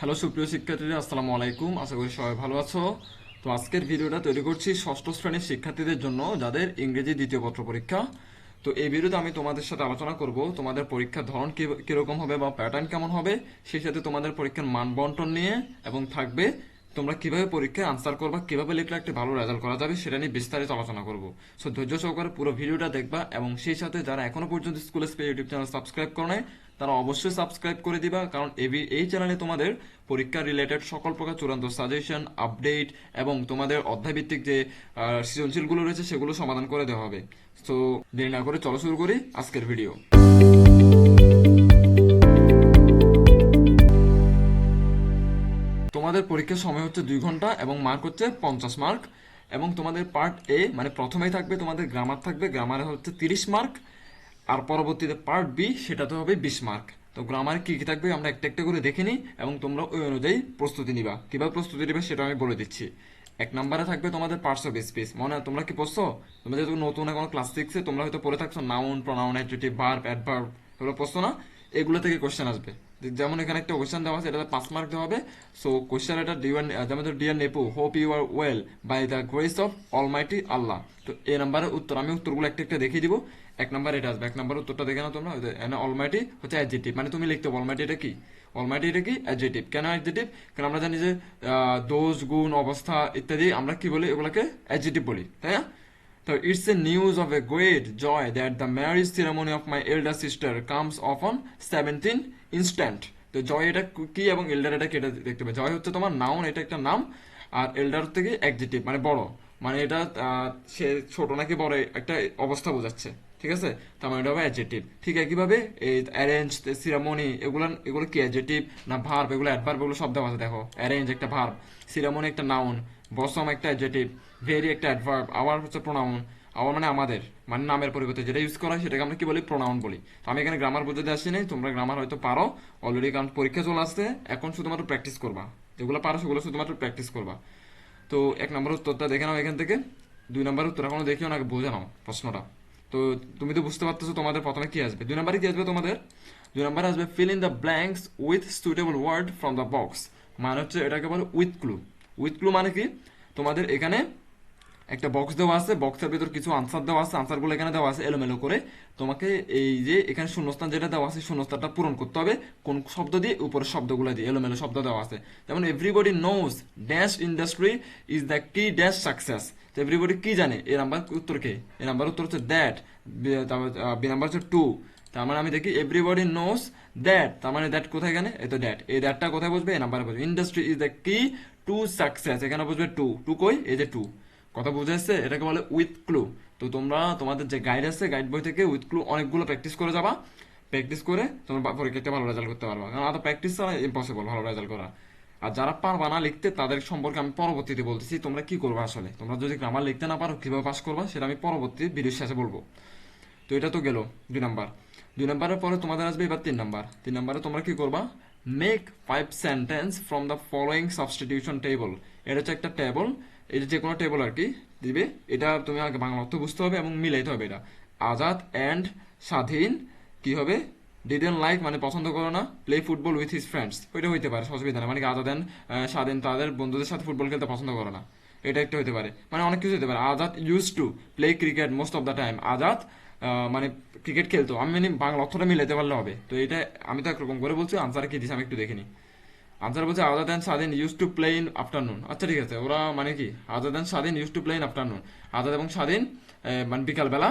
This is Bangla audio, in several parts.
হ্যালো সুপ্রিয় শিক্ষার্থীরা আসসালামু আলাইকুম। আশা করি সবাই ভালো আছো। তো আজকের ভিডিওটা তৈরি করছি ষষ্ঠ শ্রেণির শিক্ষার্থীদের জন্য, যাদের ইংরেজি দ্বিতীয় পত্র পরীক্ষা। তো এই ভিডিওতে আমি তোমাদের সাথে আলোচনা করব, তোমাদের পরীক্ষার ধরন কীরকম হবে বা প্যাটার্ন কেমন হবে, সেই সাথে তোমাদের পরীক্ষার মান বন্টন নিয়ে এবং থাকবে, তোমরা কীভাবে পরীক্ষায় আনসার করবা, কীভাবে লিখলে একটা ভালো রেজাল্ট করা যাবে, সেটা নিয়ে বিস্তারিত আলোচনা করব। সো ধৈর্য সহকারে পুরো ভিডিওটা দেখবা এবং সেই সাথে যারা এখনও পর্যন্ত স্কুল স্পে ইউটিউব চ্যানেল সাবস্ক্রাইব করে নাই তারা অবশ্যই সাবস্ক্রাইব করে দিবা, কারণ এই চ্যানেলে তোমাদের পরীক্ষা রিলেটেড সকল প্রকার চূড়ান্ত সাজেশন আপডেট এবং তোমাদের অধ্যায়ভিত্তিক যে সৃজনশীলগুলো রয়েছে সেগুলো সমাধান করে দেওয়া হবে। তো দেরি না করে চলো শুরু করি আজকের ভিডিও তোমাদের পরীক্ষার সময় হচ্ছে দুই ঘণ্টা এবং মার্ক হচ্ছে পঞ্চাশ মার্ক এবং তোমাদের পার্ট এ মানে প্রথমেই থাকবে তোমাদের গ্রামার থাকবে গ্রামারে হচ্ছে তিরিশ মার্ক আর পরবর্তীতে পার্ট বি সেটাতে হবে বিশ মার্ক তো গ্রামারে কি কি থাকবে আমরা একটা একটা করে দেখে নিই এবং তোমরা ওই অনুযায়ী প্রস্তুতি নিবা। কীভাবে প্রস্তুতি নিবে সেটা আমি বলে দিচ্ছি। এক নম্বরে থাকবে তোমাদের পার্টস অফ স্পেস মনে হয় তোমরা কি পড়ছো? তোমরা যেহেতু নতুন এখন ক্লাস সিক্সে তোমরা হয়তো পড়ে থাকছো noun pronoun adjective verb adverb এগুলো পড়ছো না? এগুলো থেকে কোশ্চেন আসবে। যেমন এখানে একটা কোশ্চেন দেওয়া আছে, এটাতে পাঁচ মার্ক দেওয়া হবে। সো কোশ্চেন এটা ডিওয়ান যেমন dear নেপু hope you are well by the grace of almighty Allah তো এই নাম্বারের উত্তর, আমি উত্তরগুলো একটা একটা দেখিয়ে দিব। এক নাম্বার এটা আসবে। এক নাম্বার উত্তরটা দেখে না তোমরা অলমাইটি হচ্ছে অ্যাডজেটিভ মানে তুমি লিখতে অলমাইটি এটা কি? অলমাইটি এটা কি? অ্যাডজেটিভ কেন অ্যাডজেটিভ কারণ আমরা জানি যে দোষ, গুণ, অবস্থা ইত্যাদি আমরা কি বলি? এগুলোকে অ্যাডজেটিভ বলি, তাই না? So it's a news of a great joy that the marriage ceremony of my elder sister comes off on 17 instant. তো জয় এটা কি এবং এল্ডার এটা কি এটা দেখতে পাবে? জয় হচ্ছে তোমার নাউন এটা একটা নাম। আর এল্ডার থেকে অ্যাডজেটিভ মানে বড়। মানে এটা সে ছোট নাকি বড়, একটা অবস্থা বোঝাচ্ছে। ঠিক আছে? তার মানে এটা হবে অ্যাডজেটিভ ঠিক একইভাবে এই অ্যারেঞ্জ সিরামনি এগুলো এগুলো কি অ্যাডজেটিভ না ভার্ব এগুলো অ্যাডভার্ব এগুলো দেওয়া আছে, দেখো। অ্যারেঞ্জ একটা ভার্ব সিরামনি একটা নাউন বসম একটা অ্যাডজেটিভ ভেরি একটা অ্যাডভার্ব আবার হচ্ছে প্রোনাউন আবার মানে আমাদের মানে নামের পরিবর্তে। যেটা ইউজ করা হয়, সেটাকে আমরা কি বলি? প্রোনাউন বলি। তো আমি এখানে গ্রামার বোঝাতে আসি নাই, তোমরা গ্রামার হয়তো পারো। অলরেডি কারণ পরীক্ষা চলে আসছে, এখন শুধুমাত্র প্র্যাকটিস করবা। যেগুলো পারো, সেগুলো শুধুমাত্র প্র্যাকটিস করবা। তো এক নম্বর উত্তরটা দেখে নাও এখান থেকে। দুই নম্বর উত্তর এখনও দেখিও না বোঝে নাও প্রশ্নটা। তো তুমি তো বুঝতে পারতেছো তোমাদের প্রথমে কি আসবে। দুই নম্বরে কি আসবে তোমাদের? দুই নম্বরে আসবে fill in the blanks with suitable word from the box মানে হচ্ছে এটাকে বলে উইথ ক্লু উইথ ক্লু মানে কি? তোমাদের এখানে একটা বক্স দেওয়া আছে বক্সের ভিতর কিছু আনসার দেওয়া আছে আনসারগুলো এখানে দেওয়া আছে এলোমেলো করে। তোমাকে এই যে এখানে শূন্যস্থান যেটা দেওয়া আছে, শূন্যস্থানটা পূরণ করতে হবে। কোন শব্দ দিয়ে? উপরের শব্দগুলো দিয়ে, এলোমেলো শব্দ দেওয়া আছে। যেমন everybody knows dash industry is the key dash success তো এভরিবডি কি জানে? এ নাম্বার উত্তর কে? এ নাম্বার উত্তর হচ্ছে দ্যাট তারপর বি নাম্বার হচ্ছে টু তার মানে আমি দেখি এভরিবডি নোস দ্যাট তার মানে দ্যাট কোথায় এখানে? এ তো দ্যাট এই দ্যাটটা কোথায় বসবে? এই নাম্বারে বসবে। Industry is the key to success এখানে বসবে টু টু কই? এই যে টু কথা বুঝে এসছে? এটাকে বলে উইথ ক্লু তো তোমরা, তোমাদের যে গাইড আছে গাইড বই থেকে উইথ ক্লু অনেকগুলো প্র্যাকটিস করে যাবা। প্র্যাকটিস করে তোমরা পরীক্ষাতে ভালো রেজাল্ট করতে পারবা। কারণ আদৌ প্র্যাকটিস ছাড়া ইম্পসিবল ভালো রেজাল্ট করা। আর যারা পারবা না লিখতে, তাদের সম্পর্কে আমি পরবর্তীতে বলতেছি, তোমরা কি করবে আসলে? তোমরা যদি গ্রামার লিখতে না পারো, কীভাবে পাস করবা, সেটা আমি পরবর্তী ভিডিওর শেষে বলব। তো এটা তো গেল দুই নাম্বার। দুই নাম্বারের পরে তোমাদের আসবে এবার তিন নাম্বার। তিন নাম্বারে তোমরা কি করবা? Make five sentence from the following substitution table এটা হচ্ছে একটা টেবল এটা যে কোনো টেবল আর কি, দিবে, এটা তুমি আগে বাংলা অর্থ বুঝতে হবে এবং মিলাইতে হবে এটা। আজাদ অ্যান্ড স্বাধীন, কি হবে? ডিডেন লাইক মানে পছন্দ করো না play football with his friends ওইটা হইতে পারে অসুবিধা না মানে আজাদ অ্যান্ড স্বাধীন তাদের বন্ধুদের সাথে ফুটবল খেলতে পছন্দ করো না। এটা একটা হতে পারে। মানে অনেক কিছু হতে পারে। Azad used to play cricket most of the time Azad মানে ক্রিকেট খেলতো। আমি মানে বাংলা অর্থটা মিলাতে পারলে হবে। তো এটা আমি তো একরকম করে বলছি আনসার কি দিছি আমি একটু দেখে নিই। আনসার বলছে other than Swadhin used to play in afternoon আচ্ছা ঠিক আছে। ওরা মানে কি? Other than Swadhin used to play in afternoon Azad এবং স্বাধীন মানে বিকালবেলা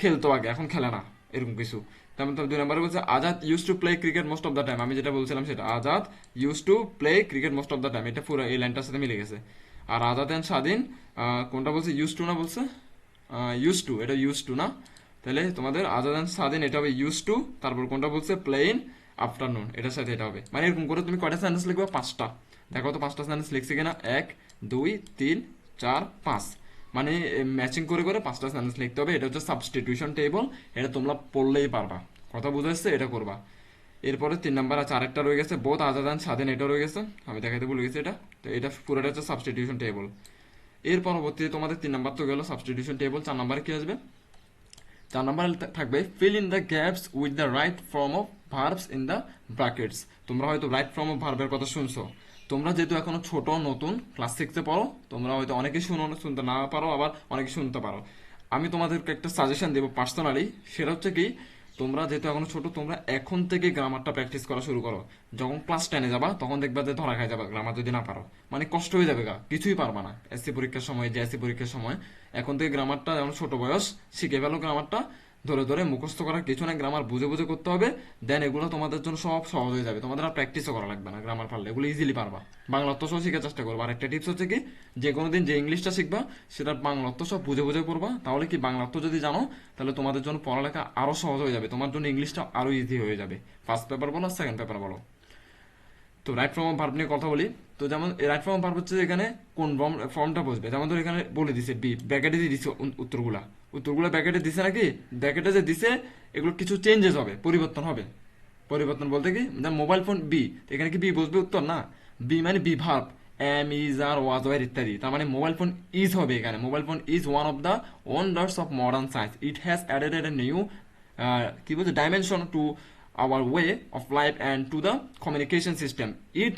খেলতো আগে, এখন খেলে না, এরকম কিছু। তেমন তো দুই নম্বরে বলছে, Azad used to play cricket most of the time আমি যেটা বলছিলাম সেটা, Azad used to play cricket most of the time এটা পুরো এই লাইনটার সাথে মিলে গেছে। আর আজাদ অ্যান্ড স্বাধীন কোনটা বলছে? ইউজ টু না বলছে? ইউজ টু এটা ইউজ টু না। তাহলে তোমাদের আজাদ অ্যান্ড স্বাধীন এটা হবে ইউজ টু তারপর কোনটা বলছে? প্লেন আফটারনুন এটার সাথে এটা হবে। মানে এরকম করে তুমি কয়টা সেন্টেন্স লিখবে? পাঁচটা। দেখো তো পাঁচটা সেন্টেন্স লিখছি কিনা? এক, দুই, তিন, চার, পাঁচ। মানে ম্যাচিং করে করে পাঁচটা সেন্টেন্স লিখতে হবে। এটা হচ্ছে সাবস্টিটিউশন টেবল এটা তোমরা পড়লেই পারবা। কথা বুঝে এসছে এটা করবা। এরপরে তিন নাম্বার আছে, আরেকটা রয়ে গেছে বোধ আজাদ অ্যান্ড স্বাধীন এটা রয়ে গেছে। আমি দেখাইতে ভুলে গেছি এটা। তো এটা পুরোটা হচ্ছে সাবস্টিটিউশন টেবল এর পরবর্তীতে তোমাদের তিন নাম্বার তো গেল সাবস্টিটিউশন টেবল চার নাম্বারে কি আসবে? চার নাম্বার থাকবে fill in the gaps with the right form of verbs in the brackets তোমরা হয়তো রাইট ফর্ম অফ ভার্বের কথা শুনছো। তোমরা যেহেতু এখনও ছোট, নতুন ক্লাস সিক্সে পড়ো, তোমরা হয়তো অনেকে শুনো, শুনতে না পারো, আবার অনেকে শুনতে পারো। আমি তোমাদেরকে একটা সাজেশন দেবো পার্সোনালি সেটা হচ্ছে কি তোমরা যেহেতু এখনও ছোট, তোমরা এখন থেকে গ্রামারটা প্র্যাকটিস করা শুরু করো। যখন ক্লাস টেনে যাবা, তখন দেখবা যে ধরা খাই যাবা গ্রামার যদি না পারো। মানে কষ্ট হয়ে যাবে গা, কিছুই পারবা না। এসসি পরীক্ষার সময়, যে এসসি পরীক্ষার সময়, এখন থেকে গ্রামারটা যেমন ছোট বয়স, শিখে ফেলো গ্রামারটা ধরে ধরে মুখস্থ করার কিছু না গ্রামার বুঝে বুঝে করতে হবে। দেন এগুলো তোমাদের জন্য সব সহজ হয়ে যাবে। তোমাদের আর প্র্যাকটিসও করা লাগবে না গ্রামার পারলে। এগুলো ইজিলি পারবা। বাংলা অর্থ সহ শেখার চেষ্টা করবা। আর একটা টিপস হচ্ছে কি, যে কোনো দিন যে ইংলিশটা শিখবা, সেটার বাংলা অর্থ সব বুঝে বুঝে করবা তাহলে কি বাংলা অর্থ যদি জানো, তাহলে তোমাদের জন্য পড়ালেখা আরও সহজ হয়ে যাবে। তোমার জন্য ইংলিশটা আরও ইজি হয়ে যাবে। ফার্স্ট পেপার বলো আর সেকেন্ড পেপার বলো। তো রাইট ফর্ম ভার্ব নিয়ে কথা বলি। তো যেমন রাইট ফর্ম ভার্ব হচ্ছে এখানে কোন ফর্মটা বসবে? যেমন ধর এখানে বলে দিছে বি ব্যাকেটে দিয়ে দিছে উত্তরগুলা। উত্তরগুলা ব্যাকেটে দিছে নাকি? ব্যাকেটে যে দিছে এগুলো কিছু চেঞ্জেস হবে, পরিবর্তন হবে। পরিবর্তন বলতে কি? মোবাইল ফোন বি এখানে কি বি বসবে উত্তর না? বি মানে be verb am is are was were ইত্যাদি। তার মানে মোবাইল ফোন ইজ হবে এখানে। Mobile phone is one of the wonders of modern science it has added a new কি বলছে? Dimension to our way of life and to the communication system it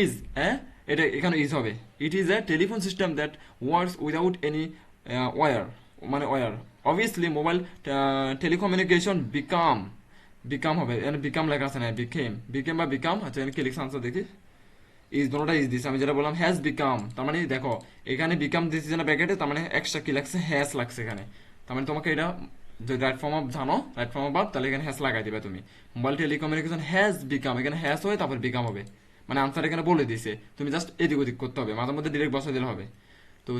is হ্যাঁ? এটা এখানে ইজ হবে। It is a telephone system that works without any wire মানে wire obviously mobile telecommunication become become হবে। এখানে বিকাম লেখা আছে না বিকেম বিকেম বা বিকাম আচ্ছা এখানে কি লিখছে আনসার দেখি? ইজ দুটোটা ইজ দিস আমি যেটা বললাম হ্যাজ বিকাম তার মানে দেখো, এখানে বিকাম দিচ্ছে না ব্যাকেটে তার মানে এক্সট্রা কি লাগছে? হ্যাজ লাগছে এখানে। তার মানে তোমাকে এটা যদি রাইট ফর্ম অফ জানো রাইট ফর্ম অফ ভার্ব তাহলে এখানে হ্যাজ লাগাই দিবে তুমি। মোবাইল টেলিকমিউনিকেশন হ্যাজ বিকাম এখানে হ্যাজ হয়ে তারপর বিকাম হবে। মানে আনসার এখানে বলে দিছে। তুমি জাস্ট এদিক ওদিক করতে হবে। মাঝে মধ্যে ডিরেক্ট বসে দিলে হবে।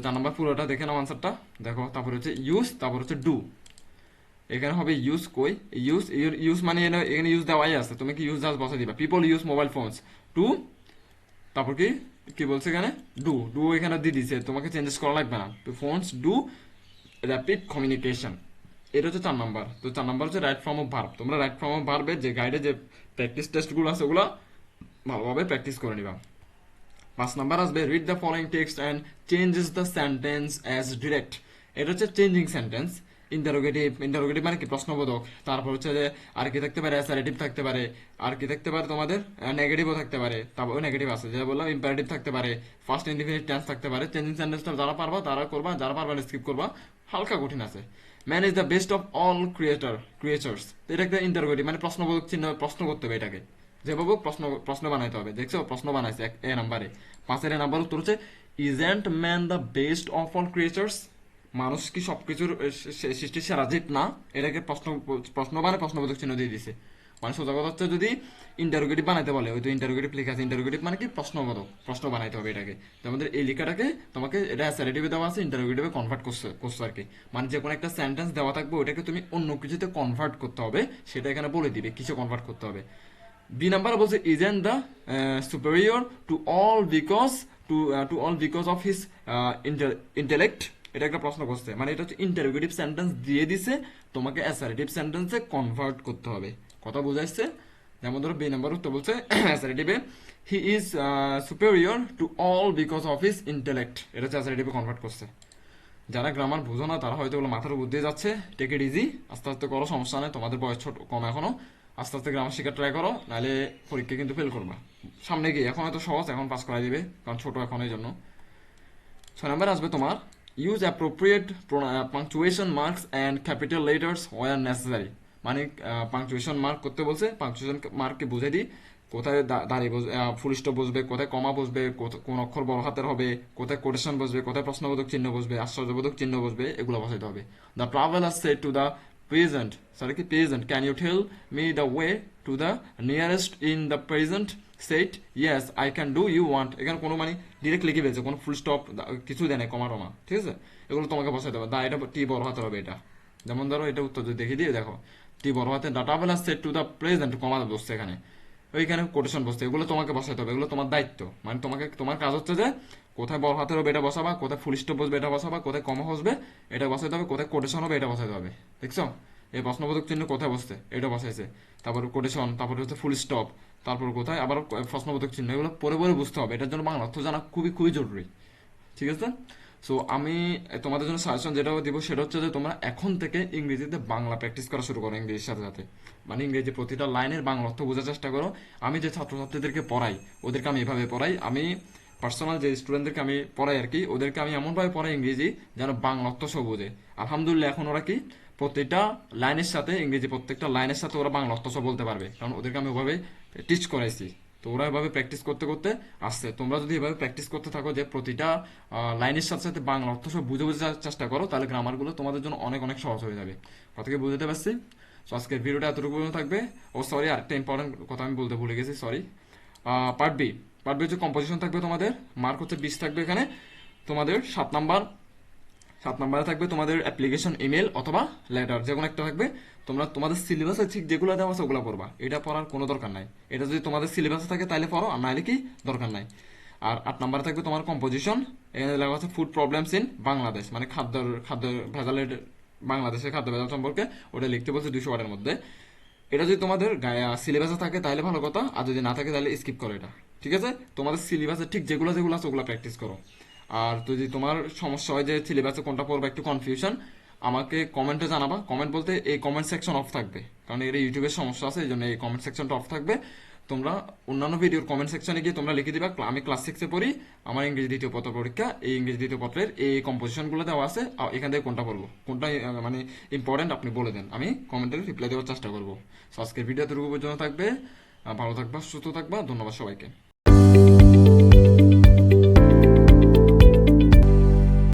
চার নম্বর পুরোটা দেখে নাও আনসারটা দেখো, তারপর হচ্ছে ইউজ তারপর হচ্ছে ডু এখানে হবে ইউজ কই? ইউজ ইউজ মানে এখানে ইউজ দেওয়াই আছে। তুমি কি ইউজ জাস্ট বসে দিবা। People use mobile phones to তারপর কি কি বলছে এখানে? ডু ডু এখানে দিয়ে দিছে। তোমাকে চেঞ্জেস করা লাগবে না। ফোনস ডু র্যাপিড কমিউনিকেশন এটা হচ্ছে চার নাম্বার তো চার নাম্বার হচ্ছে রাইট ফর্ম অফ ভার্ব তোমরা রাইট ফর্ম অফ ভার্বের যে গাইডে যে প্র্যাকটিস টেস্টগুলো আছে, ওগুলো ভালোভাবে প্র্যাকটিস করে নিবা। পাঁচ নাম্বার আসবে read the following text and changes the sentence as direct এটা হচ্ছে চেঞ্জিং সেন্টেন্স ইন্টারোগেটিভ ইন্টারোগেটিভ মানে কি? প্রশ্নবোধক। তারপর হচ্ছে যে, আর কি থাকতে পারে? অ্যাসারেটিভ থাকতে পারে। আর কি থাকতে পারে? তোমাদের নেগেটিভও থাকতে পারে। তারপর নেগেটিভ আছে। যেটা বললাম ইম্পারেটিভ থাকতে পারে। ফার্স্ট ইন্ডিফিনিট টেন্স থাকতে পারে। চেঞ্জিং সেন্টেন্সটা যারা পারবা, তারা করবা। যারা পারবা স্কিপ করবা। হালকা কঠিন আছে। Man is the best of all creator creatures এটা একটা ইন্টারোগেটিভ মানে প্রশ্নবোধক চিহ্ন, প্রশ্ন করতে হবে এটাকে। যেভাবে প্রশ্ন প্রশ্ন বানাইতে হবে। দেখছ? প্রশ্ন বানাইছে এক- এ নাম্বারে। পাঁচের এ নাম্বার উত্তর হচ্ছে is isn't man the best of all creatures মানুষ কি সবকিছুর এ, সে- সৃষ্টির সেরা জীব? না। এটাকে প্রশ্ন প্রশ্ন বানায় প্রশ্নবোধক চিহ্ন দিয়ে দিছে। মানে সোজা কথা হচ্ছে যদি ইন্টারোগেটিভ বানাইতে বলে ওই তো ইন্টারোগেটিভ লেখা আছে। ইন্টারোগেটিভ মানে কি? প্রশ্নবোধক। প্রশ্ন বানাইতে হবে এটাকে। তো আমাদের এই লেখাটাকে তোমাকে এটা অ্যাসারেটিভে দেওয়া আছে ইন্টারোগেটিভে কনভার্ট করছে করছ আর কি। মানে যে কোনো একটা সেন্টেন্স দেওয়া থাকবে ওটাকে তুমি অন্য কিছুতে কনভার্ট করতে হবে। সেটা এখানে বলে দিবে কিছু কনভার্ট করতে হবে। বি নাম্বার বলছে isn't the superior to all because to to all because of his intellect এটা একটা প্রশ্ন করছে। মানে এটা হচ্ছে ইন্টারোগেটিভ সেন্টেন্স দিয়ে দিছে, তোমাকে অ্যাসারেটিভ সেন্টেন্সে কনভার্ট করতে হবে। কথা বোঝাইছে? যেমন ধরো বি নাম্বার উত্তর বলছে অ্যাসারেটিভে he is superior to all because of his intellect এটা হচ্ছে অ্যাসারেটিভে কনভার্ট করছে। যারা গ্রামার বুঝো না, তারা হয়তো মাথার উপর দিয়ে যাচ্ছে। টেক ইট ইজি আস্তে আস্তে করো, সমস্যা নেই। তোমাদের বয়স ছোট, কম এখনও। আস্তে আস্তে গ্রামার শেখার ট্রাই করো, নাহলে পরীক্ষা কিন্তু ফেল করবা। সামনে গিয়ে, এখন হয়তো সহজ, এখন পাস করাই দিবে, কারণ ছোট এখন এই জন্য। ছয় নম্বর আসবে তোমার use appropriate punctuation marks and capital letters where necessary মানে পাংচুয়েশন মার্ক করতে বলছে পাংচুয়েশন মার্ককে বুঝে দিই, কোথায় দাঁড়িয়ে বসবে ফুল স্টপ বসবে, কোথায় কমা বসবে কোন অক্ষর বড় হাতের হবে, কোথায় কোটেশন বসবে, কোথায় প্রশ্নবোধক চিহ্ন বসবে, আশ্চর্যবোধক চিহ্ন বসবে, এগুলো বসাইতে হবে। The traveller set to the present sorry কি present can you tell me the way to the nearest in the present set yes I can do you want এখানে কোনো মানে ডিরেক্ট লিখে ফেলছে, কোনো ফুল স্টপ কিছু দেয় না কমা টমা, ঠিক আছে? এগুলো তোমাকে বসাইতে হবে দা, এটা টি বড় হাতে হবে এটা। যেমন ধরো, এটা উত্তর যদি দেখে দিয়ে দেখো। টি বড় হাতে the traveller set to the present comma বসছে এখানে। ওইখানে কোটেশন বসছে, এগুলো তোমাকে বসাইতে হবে, এগুলো তোমার দায়িত্ব। মানে তোমাকে, তোমার কাজ হচ্ছে যে কোথায় বড় হাতের হবে, এটা বসাবা, কোথায় ফুল স্টপ বসবে, এটা বসাবা, কোথায় কমা বসবে, এটা বসাইতে হবে, কোথায় কোটেশন হবে, এটা বসাইতে হবে, দেখছ? এই প্রশ্নবোধক চিহ্ন কোথায় বসছে, এটা বসাইছে। তারপর কোটেশন তারপর হচ্ছে ফুল স্টপ তারপর কোথায়? আবার প্রশ্নবোধক চিহ্ন, এগুলো পরে পরে বুঝতে হবে, এটার জন্য বাংলা অর্থ জানা খুবই খুবই জরুরি, ঠিক আছে? সো আমি তোমাদের জন্য সাজেশন যেটা দিব, সেটা হচ্ছে যে তোমরা এখন থেকে ইংরেজিতে বাংলা প্র্যাকটিস করা শুরু করো ইংরেজির সাথে সাথে। মানে ইংরেজি প্রতিটা লাইনের বাংলা অর্থ বোঝার চেষ্টা করো। আমি যে ছাত্রছাত্রীদেরকে পড়াই, ওদেরকে আমি এভাবে পড়াই, আমি পার্সোনাল যে স্টুডেন্টদেরকে আমি পড়াই আর কি, ওদেরকে আমি এমনভাবে পড়াই ইংরেজি যেন বাংলা অর্থ সব বোঝে। আলহামদুলিল্লাহ এখন ওরা কি প্রত্যেকটা লাইনের সাথে ইংরেজি, প্রত্যেকটা লাইনের সাথে ওরা বাংলা অর্থ সব বলতে পারবে। কারণ ওদেরকে আমি ওভাবে টিচ করাইছি। তো ওরা এভাবে প্র্যাকটিস করতে করতে আসছে। তোমরা যদি এভাবে প্র্যাকটিস করতে থাকো যে প্রতিটা লাইনের সাথে সাথে বাংলা অর্থ সব বুঝে বুঝে চেষ্টা করো, তাহলে গ্রামারগুলো তোমাদের জন্য অনেক অনেক সহজ হয়ে যাবে। কথা কি বুঝতে পারছি? তো আজকের ভিডিওটা এতটুকু থাকবে। ও সরি আরেকটা ইম্পর্টেন্ট কথা আমি বলতে ভুলে গেছি sorry part B part B হচ্ছে কম্পোজিশন থাকবে তোমাদের মার্ক হচ্ছে বিশ থাকবে এখানে। তোমাদের সাত নাম্বার সাত নাম্বারে থাকবে তোমাদের অ্যাপ্লিকেশন ইমেল অথবা লেটার যে কোনো একটা থাকবে। তোমরা তোমাদের সিলেবাসে ঠিক যেগুলো দেওয়া আছে ওগুলো পড়বা। এটা পড়ার কোনো দরকার নাই। এটা যদি তোমাদের সিলেবাসে থাকে তাহলে পড়ো, আর নাহলে কি দরকার নাই। আর আট নম্বরে থাকবে তোমার কম্পোজিশন এখানে লেখা আছে ফুড প্রবলেমস ইন বাংলাদেশ মানে খাদ্য খাদ্য ভেজালের বাংলাদেশের খাদ্য ভেজাল সম্পর্কে ওটা লিখতে বলছে দুশো ওয়ার্ডের মধ্যে। এটা যদি তোমাদের সিলেবাসে থাকে তাহলে ভালো কথা, আর যদি না থাকে তাহলে স্কিপ করো এটা। ঠিক আছে? তোমাদের সিলেবাসে ঠিক যেগুলো যেগুলো আছে ওগুলো প্র্যাকটিস করো। আর যদি তোমার সমস্যা হয় যে সিলেবাসে কোনটা পড়বা একটু কনফিউশন আমাকে কমেন্টে জানাবা। কমেন্ট বলতে এই কমেন্ট সেকশন অফ থাকবে। কারণ এর ইউটিউবের সমস্যা আছে এই জন্য এই কমেন্ট সেকশনটা অফ থাকবে। তোমরা অন্যান্য ভিডিওর কমেন্ট সেকশনে গিয়ে তোমরা লিখে দিবা আমি ক্লাস সিক্সে পড়ি আমার ইংরেজি দ্বিতীয় পত্র পরীক্ষা এই ইংরেজি দ্বিতীয় পত্রের এই কম্পোজিশনগুলো দেওয়া আছে এখান থেকে কোনটা পড়ব? কোনটা মানে ইম্পর্টেন্ট আপনি বলে দেন। আমি কমেন্টে রিপ্লাই দেওয়ার চেষ্টা করব। So, আজকের ভিডিও এতটুকু পর্যন্ত থাকবে। ভালো থাকবা সুস্থ থাকবা ধন্যবাদ সবাইকে।